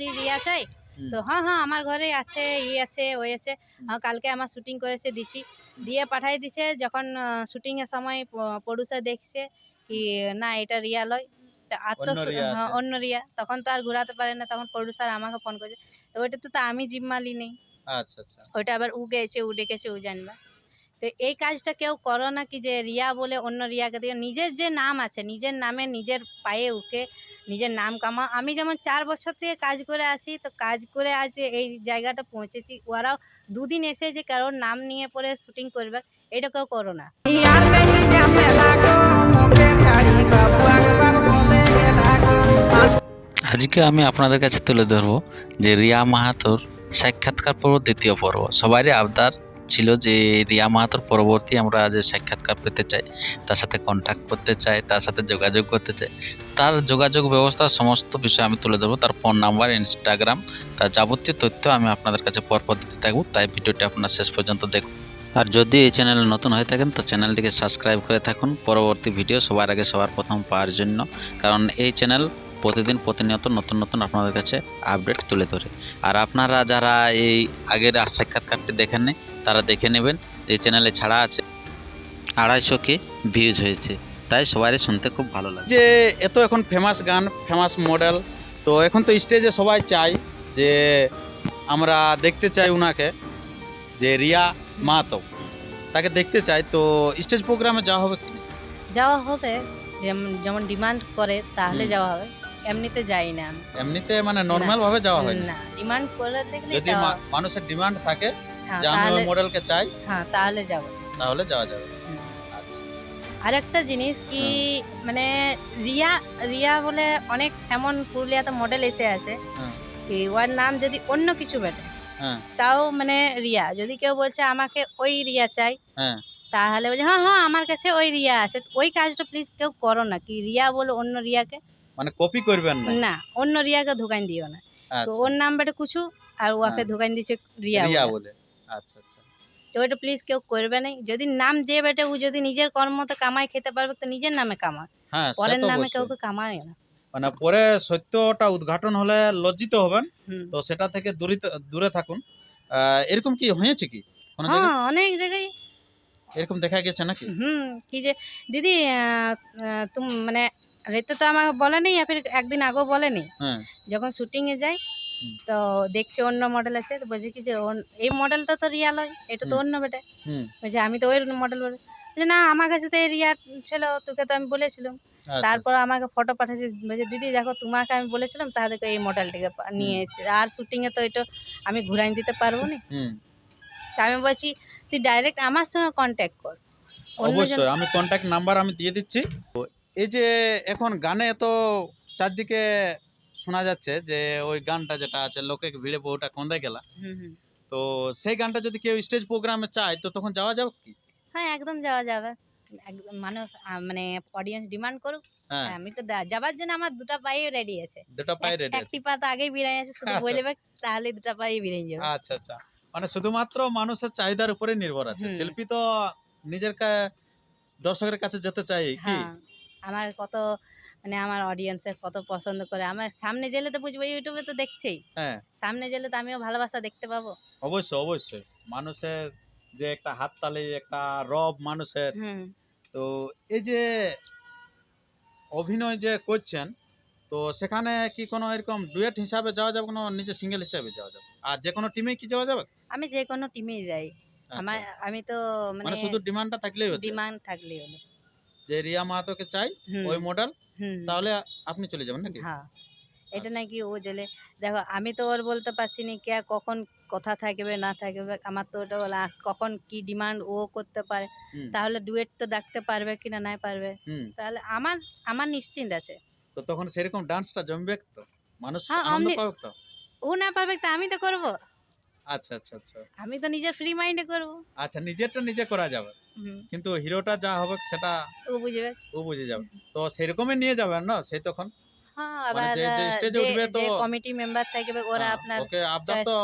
বলি রিয়া চাই তো হ্যাঁ হ্যাঁ আমার ঘরে আছে ই আছে ওই আছে। কালকে আমার শুটিং করেছে দিছি দিয়ে পাঠাই দিছে যখন শুটিং এর সময় প্রডিউসার দেখছে কি না এটা রিয়া লয় হ্যাঁ। অন্য রিয়া। তখন তো আর ঘোরাতে পারে না তখন প্রডিউসার আমাকে ফোন করেছে। তো ওইটা তো তো আমি জিম্মালি নেই। আচ্ছা আচ্ছা। ওইটা আবার উ গেছে উ ডেকেছে উ জানবা। তো এই কাজটা কেউ করো না কি যে রিয়া বলে অন্য রিয়াকে দিয়ে নিজের যে নাম আছে নিজের নামে নিজের পায়ে উঠে নিজের নাম কামা আমি যেমন চার বছর থেকে কাজ করে আছি, তো কাজ করে আজ এই জায়গাটা পৌঁছেছি। ওরাও দুদিন এসে যে কারোর নাম নিয়ে পরে শুটিং করবে, এটা কেউ করো না। আজকে আমি আপনাদের কাছে তুলে ধরবো যে রিয়া মাহাতোর সাক্ষাৎকার পর্ব দ্বিতীয় পর্ব। সবারই আবদার ছিল যে রিয়া মাহাতোর পরবর্তী আমরা যে সাক্ষাৎকার পেতে চাই, তার সাথে কন্ট্যাক্ট করতে চাই, তার সাথে যোগাযোগ করতে চাই, তার যোগাযোগ ব্যবস্থার সমস্ত বিষয় আমি তুলে দেবো তার ফোন নাম্বার ইনস্টাগ্রাম তার যাবতীয় তথ্য আমি আপনাদের কাছে পরপর দিতে থাকব, তাই ভিডিওটি আপনার শেষ পর্যন্ত দেখুন। আর যদি এই চ্যানেলে নতুন হয়ে থাকেন, তো চ্যানেলটিকে সাবস্ক্রাইব করে থাকুন। পরবর্তী ভিডিও সবার আগে সবার প্রথম পাওয়ার জন্য। কারণ এই চ্যানেল প্রতিদিন প্রতিনিয়ত নতুন নতুন আপনাদের কাছে আপডেট তুলে ধরে। আর আপনারা যারা এই আগের সাক্ষাৎকারটি দেখেননি তারা দেখে নেবেন এই চ্যানেলে ছাড়া আছে আড়াইশো কে ভিউজ হয়েছে। তাই সবারই শুনতে খুব ভালো লাগে। যে এত এখন ফেমাস গান ফেমাস মডেল তো এখন তো স্টেজে সবাই চাই যে আমরা দেখতে চাই ওনাকে যে রিয়া মাহাতো। তাকে দেখতে চাই তো স্টেজ প্রোগ্রামে যাওয়া হবে কি? যাওয়া হবে যেমন যেমন ডিমান্ড করে তাহলে যাওয়া হবে। এমনিতে যাই না। এমনিতে মানে নর্মাল ভাবে যাওয়া হয় না ডিমান্ড করে দেখলে যদি মানুষের ডিমান্ড থাকে হ্যাঁ, যে আমি তাহলে ওই মডেলকে চাই হ্যাঁ তাহলে যাব। তাহলে যাওয়া যাবে। আচ্ছা আর একটা জিনিস কি মানে রিয়া রিয়া বলে অনেক এমন পুরুলিয়াতে মডেল এসে আছে কি ওর নাম যদি অন্য কিছু বেটে হ্যাঁ। তাও মানে রিয়া যদি কেউ বলছে আমাকে ওই রিয়া চাই হ্যাঁ। তাহলে বলছে হ্যাঁ হ্যাঁ আমার কাছে ওই রিয়া আছে ওই কাজটা প্লিজ কেউ করো না। কি রিয়া বলে অন্য রিয়াকে? মানে কপি করবেন না? না অন্য রিয়াকে ঢুকাই দিও না। তো আচ্ছা। ওর নাম বেটে কিছু আর ওকে হ্যাঁ। ঢুকাই দিচ্ছে রিয়া রিয়া বলে। আচ্ছা আচ্ছা। তো ওইটা প্লিজ কেউ করবে না। যদি নাম যে বেটে ও যদি নিজের কর্মতে কামাই খেতে পারবে তো নিজের নামে কামা হ্যাঁ পরের নামে। কাউকে কামায় না। মানে পরে সত্যটা উদ্ঘাটন হলে লজ্জিত হবেন। তো সেটা থেকে দূরিত দূরে থাকুন। এরকম কি হয়েছে কি? হ্যাঁ অনেক জায়গায়। এরকম দেখা গেছে নাকি? হুম কি যে দিদি তুম মানে রেতে তো আমাকে বলেনি আর ফির একদিন আগেও বলেনি। হ্যাঁ। যখন শুটিং এ যাই তো দেখছি অন্য মডেল আছে তো বলছে কি যে এই মডেলটা তো রিয়া লয় এটা তো অন্য বেটে। হুম। বলছে আমি তো ওই মডেল বলে বলছে, না আমার কাছে তো এই রিয়া ছিল তোকে তো আমি বলেছিলাম। আচ্ছা, তারপর আমাকে ফটো পাঠাচ্ছে বলছে দিদি দেখো তোমাকে আমি বলেছিলাম তাদেরকে এই মডেলটিকে নিয়ে এসেছে। আর শুটিং এ তো এটা আমি ঘুরাই দিতে পারব না। তা আমি বলছি তুই ডাইরেক্ট আমার সঙ্গে কন্ট্যাক্ট কর। অবশ্যই আমি কন্ট্যাক্ট নাম্বার আমি দিয়ে দিচ্ছি। এই যে এখন গানে এত চারদিকে শোনা যাচ্ছে যে ওই গানটা যেটা আছে লোকে ভিড়ে বউটা কন্দে গেলা। তো সেই গানটা যদি কেউ স্টেজ প্রোগ্রামে চায় তো তখন যাওয়া যাবে কি? হ্যাঁ একদম যাওয়া যাবে। একদম মানুষ মানে অডিয়েন্স ডিমান্ড করুক। হ্যাঁ। আমি তো যাবার জন্য আমার দুটো পায়ে রেডি আছে। দুটো পায়ে রেডি একটি পা তো আগেই বিরাই আছে শুধু আচ্ছা। বলবে তাহলে দুটো পায়ে বিরাই যাবে। আচ্ছা আচ্ছা। মানে শুধুমাত্র মানুষের চাহিদার উপরে নির্ভর আছে। শিল্পী তো নিজের দর্শকের কাছে যেতে চাই কি? আমার কত মানে আমার অডিয়েন্সের কত পছন্দ করে। আমার সামনে গেলে তো বুঝব ইউটিউবে তো দেখছেই। হ্যাঁ। সামনে গেলে তো আমিও ভালোবাসা দেখতে পাবো। অবশ্যই অবশ্যই। মানুষের যে একটা হাততালি একটা রব মানুষের। হুম। তো এই যে অভিনয় যে করছেন তো সেখানে কি কোনো এরকম ডুয়েট হিসাবে যাওয়া যাবে? কোনো নিজে সিঙ্গেল হিসাবে যাওয়া যাবে? আর যে কোনো টিমে কি যাওয়া যাবে? আমি যে কোনো টিমেই যাই। আচ্ছা, আমার আমি তো মানে মানে শুধু ডিমান্ডটা থাকলেই হচ্ছে? ডিমান্ড থাকলেই হলো। যে রিয়া মাহাতোকে চাই ওই মডেল তাহলে আপনি চলে যাবেন নাকি? হ্যাঁ। এটা নাকি ও জেলে। দেখো আমি তো ওর বলতে পারছি না কে কখন কথা থাকবে না থাকবে। আমার তো ওটা বলা কখন কি ডিমান্ড ও করতে পারে। তাহলে ডুয়েট তো ডাকতে পারবে কি না নাই পারবে। তাহলে আমার আমার নিশ্চিন্ত আছে। তো তখন সেরকম ডান্সটা জমবে তো? মানুষ হ্যাঁ, আনন্দ পাবে তো? ও না পারবে তো আমি তো করব। আচ্ছা আচ্ছা আচ্ছা। আমি তো নিজের ফ্রি মাইন্ডে করব। আচ্ছা নিজেরটা নিজে করা যাবে। কিন্তু হিরোটা যা হবে সেটা ও বুঝবে ও বুঝে যাবে। তো সেরকমই নিয়ে যাবেন না সেই তখন? হ্যাঁ মানে আবার stage যে উঠবে তো- কমিটি মেম্বার থাকবে ওরা হ্যাঁ, আপনার ওকে choice- তো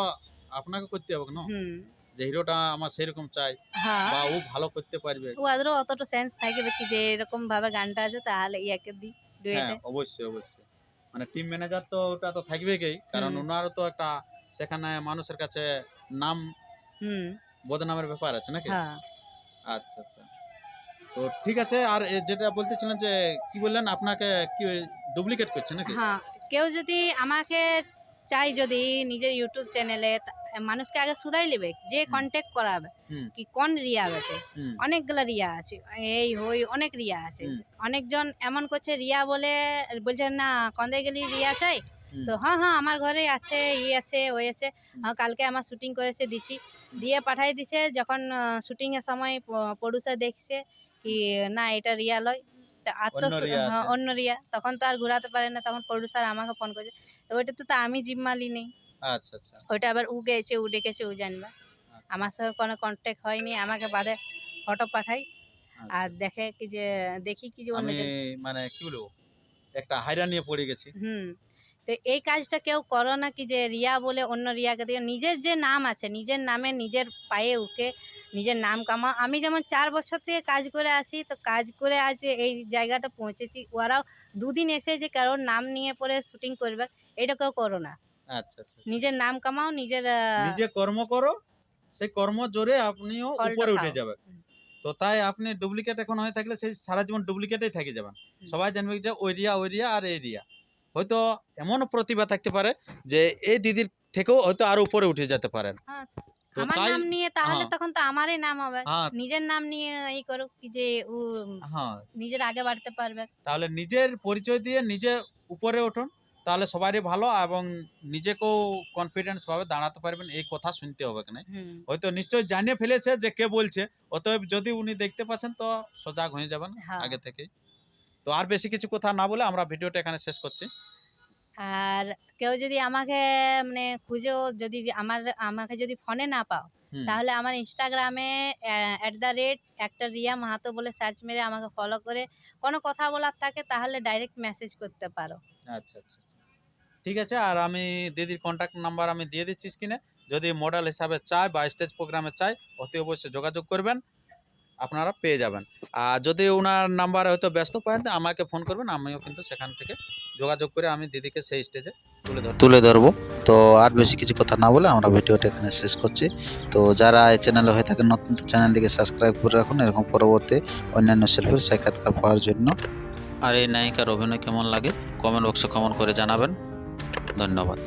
আপনাকে করতে হবে না? হুম। যে হিরোটা আমার সেরকম চাই হ্যাঁ। বা ও ভালো করতে পারবে। ও আদরও অতটা সেন্স থাকবে কি যে এরকম ভাবে গানটা আছে তাহলে ইয়াকে দি হ্যাঁ ডুয়েটে অবশ্যই অবশ্যই। মানে টিম ম্যানেজার তো ওটা তো থাকবেই কারণ। ওনারও তো একটা সেখানে মানুষের কাছে নাম হুম। বদনামের ব্যাপার আছে নাকি? হ্যাঁ। আচ্ছা আচ্ছা। তো ঠিক আছে আর যেটা বলতেছিলেন যে কি বললেন? আপনাকে কি ডুপ্লিকেট করছে নাকি? হ্যাঁ কেউ যদি আমাকে চাই যদি নিজের ইউটিউব চ্যানেলে মানুষকে আগে শুধাই নেবে যে। কন্ট্যাক্ট করাবে কি কোন রিয়া বেটে? অনেকগুলো রিয়া আছে এই হই অনেক রিয়া আছে। অনেকজন এমন করছে রিয়া বলে বলছে না কন্দে গেলি রিয়া চাই? তো হ্যাঁ হ্যাঁ আমার ঘরে আছে ই আছে ওই আছে। হ্যাঁ, কালকে আমার শুটিং করেছে দিছি দিয়ে পাঠাই দিছে যখন শুটিং এর সময় প্রডিউসার দেখছে কি না এটা রিয়া লয়। অন্য রিয়া হ্যাঁ, অন্য রিয়া। তখন তো আর ঘোরাতে পারে না তখন প্রডিউসার আমাকে ফোন করছে। তো ওইটা তো তো আমি জিম্মালি নেই। আচ্ছা আচ্ছা। ওইটা আবার উ গেছে উ ডেকেছে ও জানবে। আমার সঙ্গে কোনো কন্ট্যাক্ট হয়নি আমাকে বাদে ফটো পাঠাই। আর আচ্ছা। দেখে কি যে দেখি কি যে অন্য আমি মানে কি বলব একটা হাইরা নিয়ে পড়ে গেছি। হুম। তো এই কাজটা কেউ করো না কি যে রিয়া বলে অন্য রিয়াকে দিয়ে। নিজের যে নাম আছে নিজের নামে নিজের পায়ে উঠে নিজের নাম কামা আমি যেমন চার বছর থেকে কাজ করে আছি তো কাজ করে আজ এই জায়গাটা পৌঁছেছি। ওরাও দুদিন এসে যে কারোর নাম নিয়ে পরে শুটিং করবে এটা কেউ করো না। আচ্ছা আচ্ছা নিজের নাম কামাও নিজের নিজে কর্ম করো সেই কর্ম জোরে আপনিও উপরে উঠে। যাবে তো তাই আপনি ডুপ্লিকেট এখন হয়ে থাকলে সেই সারা জীবন ডুপ্লিকেটেই থেকে যাবেন। সবাই জানবে যে ওই রিয়া ওই রিয়া আর এই রিয়া। হয়তো এমন প্রতিভা থাকতে পারে যে এই দিদির থেকেও হয়তো আরও উপরে উঠে যেতে পারেন। আমার নাম নিয়ে তাহলে। তখন তো আমারই নাম হবে। নিজের নাম নিয়ে এই করুক যে ও হ্যাঁ। নিজের আগে বাড়তে পারবে। তাহলে নিজের পরিচয় দিয়ে নিজে উপরে উঠুন। তাহলে সবারই ভালো এবং নিজেকেও কনফিডেন্স ভাবে দাঁড়াতে পারবেন এই কথা শুনতে হবে কেন হয়তো নিশ্চয়ই জানিয়ে ফেলেছে যে কে বলছে অতএব যদি উনি দেখতে পাচ্ছেন তো সজাগ হয়ে যাবেন হ্যাঁ। আগে থেকে তো আর বেশি কিছু কথা না বলে আমরা ভিডিওটা এখানে শেষ করছি। আর কেউ যদি আমাকে মানে খুঁজেও যদি আমার আমাকে যদি ফোনে না পাও তাহলে আমার ইনস্টাগ্রামে অ্যাট দ্য রেট একটা রিয়া মাহাতো বলে সার্চ মেরে আমাকে ফলো করে কোনো কথা বলার থাকে তাহলে ডাইরেক্ট মেসেজ করতে পারো। আচ্ছা আচ্ছা আচ্ছা। ঠিক আছে? আর আমি দিদির কন্ট্যাক্ট নাম্বার আমি দিয়ে দিচ্ছি স্ক্রিনে যদি মডেল হিসাবে চায় বা স্টেজ প্রোগ্রামে চাই অতি অবশ্যই যোগাযোগ করবেন। আপনারা পেয়ে যাবেন। আর যদি ওনার নাম্বার হয়তো ব্যস্ত পান তো আমাকে ফোন করবেন আমিও কিন্তু সেখান থেকে যোগাযোগ করে আমি দিদিকে সেই স্টেজে তুলে ধরবো। তুলে ধরবো। তো আর বেশি কিছু কথা না বলে আমরা ভিডিওটা এখানে শেষ করছি। তো যারা এই চ্যানেলে হয়ে থাকেন নতুন তো চ্যানেলটিকে সাবস্ক্রাইব করে রাখুন। এরকম পরবর্তী অন্যান্য শিল্পের সাক্ষাৎকার পাওয়ার জন্য। আর এই নায়িকার অভিনয় কেমন লাগে? কমেন্ট বক্সে কমেন্ট করে জানাবেন। ধন্যবাদ।